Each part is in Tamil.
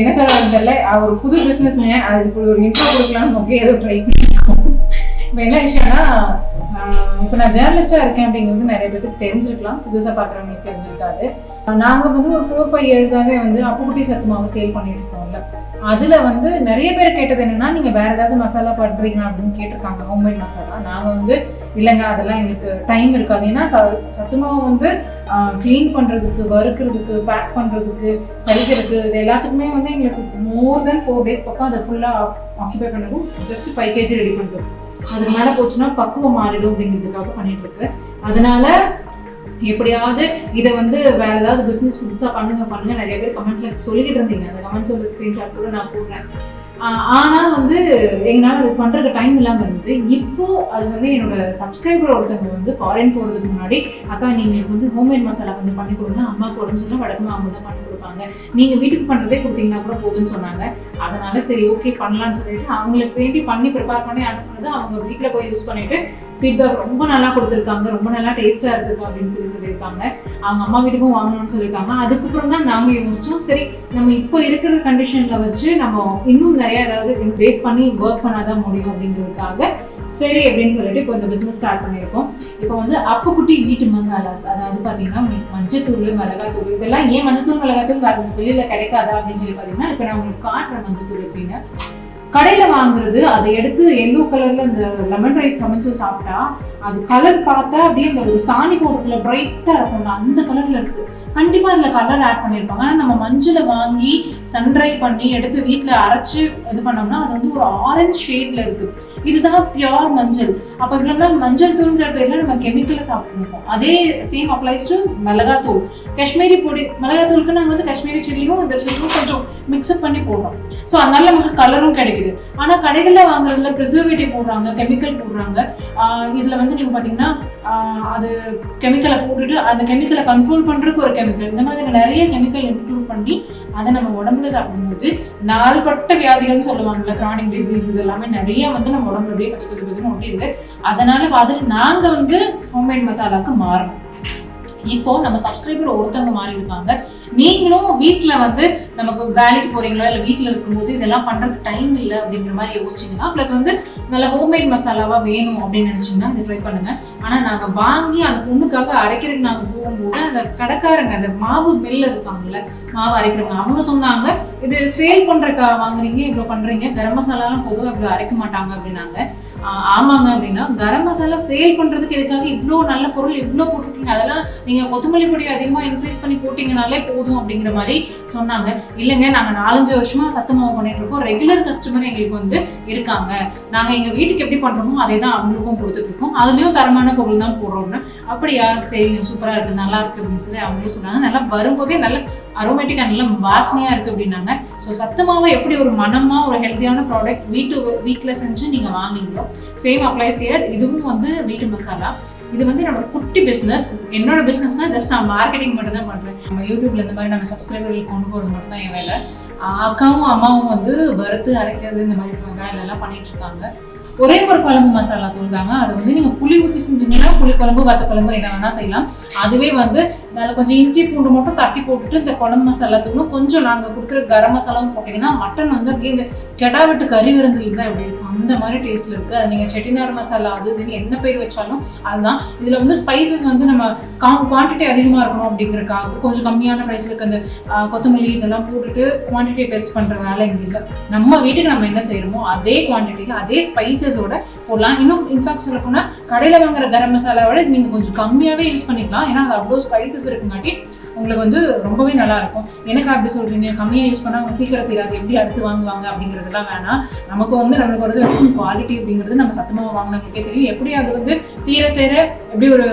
என்ன சொல்றது தெரியல. அவர் புது பிஸ்னஸ்ங்க அது இப்படி ஒரு இன்ட்ரோ கொடுக்கலாம்னு ஓகே ஏதோ ட்ரை பண்ணிருக்கோம். இப்போ என்ன விஷயம்னா இப்போ நான் ஜேர்னலிஸ்டாக இருக்கேன் அப்படிங்கிறது நிறைய பேருக்கு தெரிஞ்சிருக்கலாம். புதுசாக பார்க்குறவங்களுக்கு தெரிஞ்சிருக்காது. நாங்கள் வந்து ஒரு ஃபோர் ஃபைவ் இயர்ஸாகவே வந்து அப்புக்குட்டி சத்துமாவை சேல் பண்ணிட்டு இருக்கோம்ல. அதில் வந்து நிறைய பேர் கேட்டது என்னன்னா நீங்கள் வேற ஏதாவது மசாலா பண்ணுறீங்க அப்படின்னு கேட்டிருக்காங்க. ஹோம்மேட் மசாலா. நாங்கள் வந்து இல்லைங்க அதெல்லாம் எங்களுக்கு டைம் இருக்காது. ஏன்னா ச சத்து மாவு வந்து க்ளீன் பண்ணுறதுக்கு வறுக்கிறதுக்கு பேக் பண்ணுறதுக்கு சலிக்கிறதுக்கு இது எல்லாத்துக்குமே வந்து எங்களுக்கு மோர் தென் ஃபோர் டேஸ் பக்கம் அதை ஃபுல்லாக ஆக்கிபை பண்ணதும் ஜஸ்ட் ஃபைவ் கேஜி ரெடி பண்ணுறோம் அதுக்கு மேல போச்சுன்னா பக்குவம் மாறிடும் அப்படிங்கிறதுக்காக பண்ணிட்டு இருக்கு அதனால எப்படியாவது இதை வந்து வேற ஏதாவது பிசினஸ் புதுசா பண்ணுங்க பண்ணுங்க. நிறைய பேர் கமெண்ட்ல சொல்லிக்கிட்டு இருந்தீங்க. அந்த கமெண்ட்ஸோட ஸ்கிரீன்ஷாட் கூட நான் போடுறேன். ஆனால் வந்து எங்களால் அது பண்ணுறதுக்கு டைம் இல்லாமல் இருந்தது. இப்போ அது வந்து என்னோட சப்ஸ்கிரைபர் ஒருத்தவங்க வந்து ஃபாரின் போகிறதுக்கு முன்னாடி அக்கா நீங்கள் எனக்கு வந்து ஹோம்மேட் மசாலா வந்து பண்ணி கொடுங்க. அம்மாவுக்கு உடஞ்சுன்னா வடக்குமா அவங்க தான் பண்ணி கொடுப்பாங்க. நீங்கள் வீட்டுக்கு பண்ணுறதே கொடுத்தீங்கன்னா கூட போதும்னு சொன்னாங்க. அதனால சரி ஓகே பண்ணலான்னு சொல்லிட்டு அவங்களுக்கு வேண்டி பண்ணி ப்ரிப்பேர் பண்ணி அனுப்புனது அவங்க வீட்டில் போய் யூஸ் பண்ணிட்டு ஃபீட்பேக் ரொம்ப நல்லா கொடுத்துருக்காங்க ரொம்ப நல்லா டேஸ்ட்டாக இருக்குது அப்படின்னு சொல்லி சொல்லியிருக்காங்க. அவங்க அம்மா வீட்டுக்கும் வாங்கணும்னு சொல்லியிருக்காங்க. அதுக்கப்புறம் தான் நாங்கள் யோசிச்சோம் சரி நம்ம இப்போ இருக்கிற கண்டிஷனில் வச்சு நம்ம இன்னும் நிறையா ஏதாவது பேஸ் பண்ணி ஒர்க் பண்ணாதான் முடியும் அப்படிங்கிறதுக்காக சரி அப்படின்னு சொல்லிட்டு இப்போ இந்த பிஸ்னஸ் ஸ்டார்ட் பண்ணியிருக்கோம். இப்போ வந்து அப்பக்குட்டி வீட்டு மசாலாஸ் அதாவது பார்த்தீங்கன்னா மஞ்சத்தூள் மிளகாத்தூள் இதெல்லாம் ஏன் மஞ்சத்தூள் மிளகாத்தூள் வெளியில் கிடைக்காதா அப்படின்னு சொல்லி பார்த்தீங்கன்னா இப்போ நான் உங்களுக்கு காட்டுறேன் மஞ்சத்தூள் எப்படின்னு. கடையில் வாங்குறது அதை எடுத்து எல்லோ கலரில் இந்த லெமன் ரைஸ் சமைச்சு சாப்பிட்டா அது கலர் பார்த்தா அப்படியே இந்த ஒரு சாணி போட்டுக்குள்ள பிரைட்டாக இருக்கும். அந்த கலரில் இருக்கு. கண்டிப்பாக அதில் கலர் ஆட் பண்ணியிருப்பாங்க ஆனால் நம்ம மஞ்சளை வாங்கி சன்ட்ரை பண்ணி எடுத்து வீட்டில் அரைச்சி இது பண்ணோம்னா அது வந்து ஒரு ஆரஞ்சு ஷேட்ல இருக்கு. இதுதான் பியோர் மஞ்சள். அப்ப இவ்வளவு மஞ்சள் தூள்ங்கிற பேர்ல நம்ம கெமிக்கலை சாப்பிட்டுருக்கோம் அதே சேம் அப்ளைஸ் டு மிளகாத்தூள். காஷ்மீரி பொடி மிளகாத்தூளுக்கு நாங்க வந்து காஷ்மீரி சில்லியும் இந்த சில்லியும் கொஞ்சம் மிக்ஸ்அப் பண்ணி போடுறோம். ஸோ அதனால நமக்கு கலரும் கிடைக்குது. ஆனா கடைகள்ல வாங்குறதுல ப்ரிசர்வேட்டிவ் போடுறாங்க கெமிக்கல் போடுறாங்க. இதில் இதுல வந்து நீங்க பாத்தீங்கன்னா அது கெமிக்கலை போட்டுட்டு அந்த கெமிக்கலை கண்ட்ரோல் பண்றதுக்கு ஒரு கெமிக்கல் இந்த மாதிரி நிறைய கெமிக்கல் இன்க்ளூட் பண்ணி அதை நம்ம உடம்புல சாப்பிடும்போது நாள்பட்ட வியாதிகள்னு சொல்லுவாங்கல்ல கிரானிக் டிசீஸ் இது எல்லாமே நிறைய வந்து நம்ம உடம்பு அப்படியே பச்சை பச்சை பச்சை ஒட்டி இருக்கு. அதனால அதில் நாங்க வந்து ஹோம்மேட் மசாலாவுக்கு மாறணும். இப்போ நம்ம சப்ஸ்கிரைபர் ஒருத்தவங்க மாறி இருக்காங்க நீங்களும் வீட்டில் வந்து நமக்கு வேலைக்கு போறீங்களோ? இல்லை வீட்டில் இருக்கும்போது இதெல்லாம் பண்றதுக்கு டைம் இல்லை அப்படிங்கிற மாதிரி யோசிச்சீங்கன்னா ப்ளஸ் வந்து நல்ல ஹோம்மேட் மசாலாவா வேணும் அப்படின்னு நினைச்சீங்கன்னா இதை ட்ரை பண்ணுங்க. ஆனா நாங்க வாங்கி அந்த பொண்ணுக்காக அரைக்கிறதுக்கு நாங்க போகும்போது அந்த கடைக்காரங்க அந்த மாவு மில்ல இருப்பாங்கல்ல மாவு அரைக்கிறவங்க அவங்க சொன்னாங்க இது சேல் பண்றக்கா வாங்குறீங்க? இவ்வளவு பண்றீங்க? கரம் மசாலாலாம் பொதுவாக இவ்வளவு அரைக்க மாட்டாங்க அப்படின்னாங்க. ஆமாங்க அப்படின்னா கரம் மசாலா சேல் பண்றதுக்கு எதுக்காக இவ்வளோ நல்ல பொருள் இவ்வளோ போட்டிருக்கீங்க? அதெல்லாம் நீங்க கொத்தமல்லி பொடி அதிகமா இன்க்ரீஸ் பண்ணி போட்டீங்கனாலே போதும். அப்படிங்கிற மாதிரி சொன்னாங்க. இல்லைங்க நாங்கள் நாலஞ்சு வருஷமா சத்து மாவு பண்ணிட்டு இருக்கோம். ரெகுலர் கஸ்டமர் எங்களுக்கு வந்து இருக்காங்க. நாங்கள் எங்கள் வீட்டுக்கு எப்படி பண்ணுறோமோ அதே தான் அவங்களுக்கும் கொடுத்துட்டு இருக்கோம் தரமான பொருள் தான் போடுறோம்னு. அப்படியா? சரிங்க சூப்பராக இருக்குது நல்லா இருக்கு அப்படின்னு சொல்லி அவங்களும் சொன்னாங்க. நல்லா வரும்போதே நல்ல அரோமேட்டிக்காக நல்ல வாசனையாக இருக்குது அப்படின்னாங்க. ஸோ சத்து மாவை எப்படி ஒரு மனமாக ஒரு ஹெல்த்தியான ப்ராடக்ட் வீட்டு வீட்டில் செஞ்சு நீங்கள் வாங்குனீங்களோ சேம் அப்ளைஸ் ஹியர் இதுவும் வந்து வீட்டு மசாலா. இது வந்து என்னோட குட்டி பிஸ்னஸ் என்னோட பிஸ்னஸ்னா ஜஸ்ட் நான் மார்க்கெட்டிங் மட்டும் தான் பண்றேன். நம்ம யூடியூப்ல இந்த மாதிரி நம்ம சப்ஸ்கிரைபர்களுக்கு கொண்டு போகிறது மட்டும் தான் என் வேலை. அக்காவும் அம்மாவும் வந்து வறுத்து அரைக்கிறது இந்த மாதிரி வேலை எல்லாம் பண்ணிட்டு இருக்காங்க. ஒரே ஒரு குழம்பு மசாலா தூள் தாங்க. அது வந்து நீங்க புளி ஊற்றி செஞ்சீங்கன்னா புளி குழம்பு வத்த குழம்பு என்ன வேணா செய்யலாம். அதுவே வந்து மேல கொஞ்சம் இஞ்சி பூண்டு மட்டும் தட்டி போட்டுட்டு இந்த குழம்பு மசாலா தூளும் கொஞ்சம் நாங்க கொடுக்குற கரம் மசாலாவும் போட்டீங்கன்னா மட்டன் வந்து அப்படியே இந்த கெடா விட்டு கறி விருந்தில் தான் எப்படி இருக்கும். அந்த மாதிரி டேஸ்ட்ல இருக்கு. அது நீங்க செட்டிநாடு மசாலா அது இதுன்னு என்ன பேர் வச்சாலும் அதுதான். இதுல வந்து ஸ்பைசஸ் வந்து நம்ம குவான்டிட்டி அதிகமா இருக்கணும் அப்படிங்கறதுக்காக கொஞ்சம் கம்மியான ப்ரைஸ்ல இருக்க அந்த கொத்தமல்லி இதெல்லாம் போட்டுட்டு குவான்டிட்டியை பெருசு பண்ற வேலை எங்களுக்கு நம்ம வீட்டுக்கு நம்ம என்ன செய்யறோமோ அதே குவான்டிட்டியில் அதே ஸ்பைசஸோட போடலாம். இன்னும் இன்ஃபேக்ட் சொல்ல போனால் கடையில் வாங்குற கரம் மசாலாவோட நீங்கள் கொஞ்சம் கம்மியாகவே யூஸ் பண்ணிக்கலாம். ஏன்னா அது அவ்வளோ ஸ்பைசஸ் இருக்குங்காட்டி உங்களுக்கு வந்து ரொம்பவே நல்லா இருக்கும். எனக்கு அப்படி சொல்றீங்க. கம்மியாக யூஸ் பண்ணால் அவங்க சீக்கிரம் தீராது. எப்படி அடுத்து வாங்குவாங்க அப்படிங்கிறதுலாம் வேணாம். நமக்கு வந்து நம்மளை பொறுத்த வரைக்கும் குவாலிட்டி அப்படிங்கிறது நம்ம சத்தமாக வாங்கினவங்களுக்கே தெரியும். எப்படி அது வந்து தீர தீர எப்படி ஒரு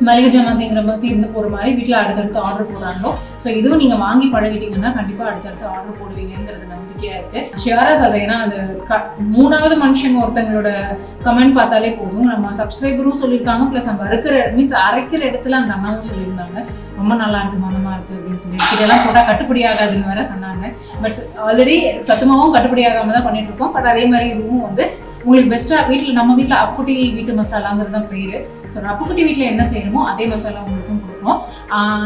மளிகை ஜாமான்ங்கிற மாதிரி தீர்ந்து போகிற மாதிரி வீட்டில் அடுத்தடுத்து ஆர்டர் போடுறாங்களோ ஸோ இதுவும் நீங்கள் வாங்கி பழகிட்டீங்கன்னா கண்டிப்பாக அடுத்தடுத்து ஆர்டர் போடுவீங்கிறது நம்பிக்கையாக இருக்குது ஷியராக சொல்கிறேன் ஏன்னா அது க- மூணாவது மனுஷங்க ஒருத்தங்களோட கமெண்ட் பார்த்தாலே போதும். நம்ம சப்ஸ்கிரைபரும் சொல்லியிருக்காங்க ப்ளஸ் நம்ம அறுக்கிற மீன்ஸ் அரைக்கிற இடத்துல அந்த அண்ணாவும் சொல்லியிருந்தாங்க. ரொம்ப நல்லா இருக்கு மனமா இருக்கு அப்படின்னு சொல்லி இதெல்லாம் போட்டால் கட்டுப்படி ஆகாதுன்னு வேற சொன்னாங்க. பட் ஆல்ரெடி சத்துமாவும் கட்டுப்படி ஆகாம தான் பண்ணிட்டு இருக்கோம். பட் அதே மாதிரி இதுவும் வந்து உங்களுக்கு பெஸ்ட்டாக வீட்டில் நம்ம வீட்டில் அப்புட்டி வீட்டு மசாலாங்கிறது தான் பேர். ஸோ அப்புக்குட்டி வீட்டில் என்ன செய்யணுமோ அதே மசாலா உங்களுக்கும் கொடுக்குறோம்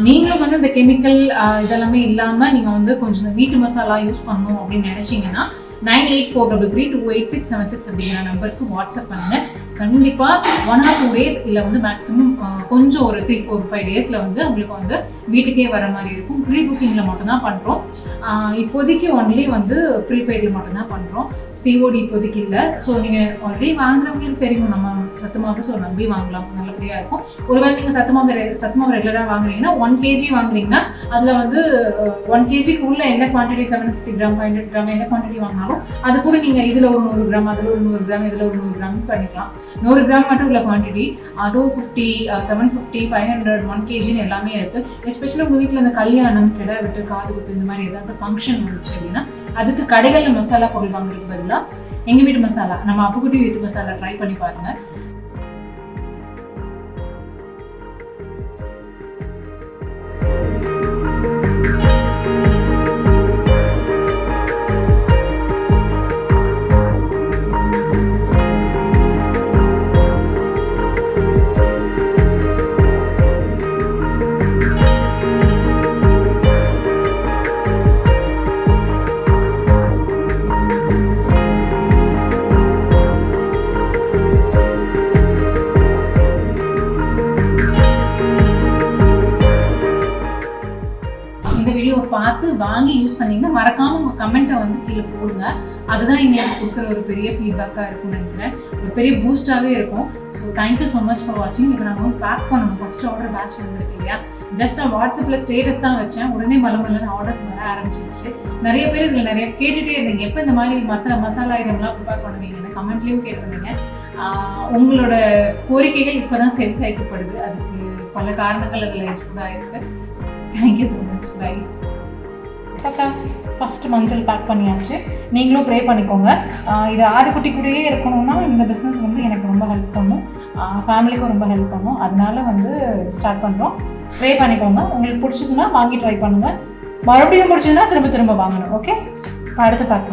நீங்களும் வந்து இந்த கெமிக்கல் இதெல்லாமே இல்லாமல் நீங்கள் வந்து கொஞ்சம் வீட்டு மசாலா யூஸ் பண்ணணும் அப்படின்னு நினச்சிங்கன்னா nine eight four double three two eight six seven six அப்படிங்கிற நம்பருக்கு வாட்ஸ்அப் பண்ணுங்க. கண்டிப்பாக ஒன் ஆர் டூ டேஸ் இல்லை வந்து மேக்ஸிமம் கொஞ்சம் ஒரு த்ரீ ஃபோர் ஃபைவ் டேஸில் வந்து உங்களுக்கு வந்து வீட்டுக்கே வர மாதிரி இருக்கும். ப்ரீ புக்கிங்கில் மட்டும்தான் பண்ணுறோம் இப்போதைக்கு ஒன்லி வந்து ப்ரீபெய்டில் மட்டும்தான் பண்ணுறோம் சிஓடி இப்போதைக்கு இல்லை. ஸோ நீங்கள் ஆல்ரெடி வாங்குறவங்களுக்கு தெரியும். நம்ம சத்துமாவு ஸோ நம்பி வாங்கலாம். நல்லபடியாக இருக்கும். ஒருவேளை நீங்கள் சத்துமாவு ரெ- சத்துமாவு ரெகுலராக வாங்குறீங்கன்னா ஒன் கேஜி வாங்குறீங்கன்னா அதில் வந்து ஒன் கேஜிக்கு உள்ள என்ன quantity seven fifty gram five hundred gram என்ன குவான்டிட்டி வாங்கினாலும் அது கூட நீங்கள் இதில் ஒரு நூறு கிராம் அதில் ஒரு நூறு கிராம் இதில் ஒரு நூறு கிராம் பண்ணிக்கலாம். நூறு கிராம் மட்டும் உள்ள quantity two fifty seven fifty five hundred one கேஜின்னு எல்லாமே இருக்குது எஸ்பெஷலி உங்கள் வீட்டில் இந்த கல்யாணம் கிடா விட்டு காது குத்து இந்த மாதிரி ஏதாவது ஃபங்க்ஷன் வந்துச்சு அப்படின்னா அதுக்கு கடைகளில் மசாலா பொருள் வாங்குறதுக்கு பதிலாக எங்கள் வீட்டு மசாலா நம்ம அப்புக்குட்டி வீட்டு மசாலா ட்ரை பண்ணி பாருங்க. உங்கள் கமெண்ட்டை வந்து கீழே போடுங்க. அதுதான் எங்களுக்கு கொடுக்குற ஒரு பெரிய ஃபீட்பேக்காக இருக்கும்னு நினைக்கிறேன். ஒரு பெரிய பூஸ்டாகவே இருக்கும். So thank you so much for வாட்சிங் இப்போ நாங்கள் வந்து பேக் பண்ணணும். ஃபர்ஸ்ட் ஆர்டர் பேட்ச் வந்திருக்கு இல்லையா? ஜஸ்ட் நான் வாட்ஸ்அப்பில் ஸ்டேட்டஸ் தான் வச்சேன். உடனே மல மலன்னு ஆர்டர்ஸ் வர ஆரம்பிச்சிருச்சு. நிறைய பேர் இதில் நிறைய கேட்டுகிட்டே இருந்தீங்க. எப்போ இந்த மாதிரி மற்ற மசாலா ஐட்டம்லாம் ப்ரிப்பேர் பண்ணுவீங்கன்னு கமெண்ட்லேயும் கேட்டிருந்தீங்க. உங்களோட கோரிக்கைகள் இப்போ தான் செவிசாய்க்கப்படுது அதுக்கு பல காரணங்கள் அதில் இருக்குது thank you so much bye அக்கா ஃபஸ்ட்டு மஞ்சள் பேக் பண்ணியாச்சு. நீங்களும் ப்ரே பண்ணிக்கோங்க. இது ஆதிக்குட்டி கூடயே இருக்கணும்னா இந்த பிஸ்னஸ் வந்து எனக்கு ரொம்ப ஹெல்ப் பண்ணும். ஃபேமிலிக்கும் ரொம்ப ஹெல்ப் பண்ணும். அதனால வந்து ஸ்டார்ட் பண்ணுறோம் ப்ரே பண்ணிக்கோங்க. உங்களுக்கு பிடிச்சதுன்னா வாங்கி ட்ரை பண்ணுங்கள் மறுபடியும் பிடிச்சதுன்னா திரும்ப திரும்ப வாங்கணும். ஓகே அடுத்து பேக்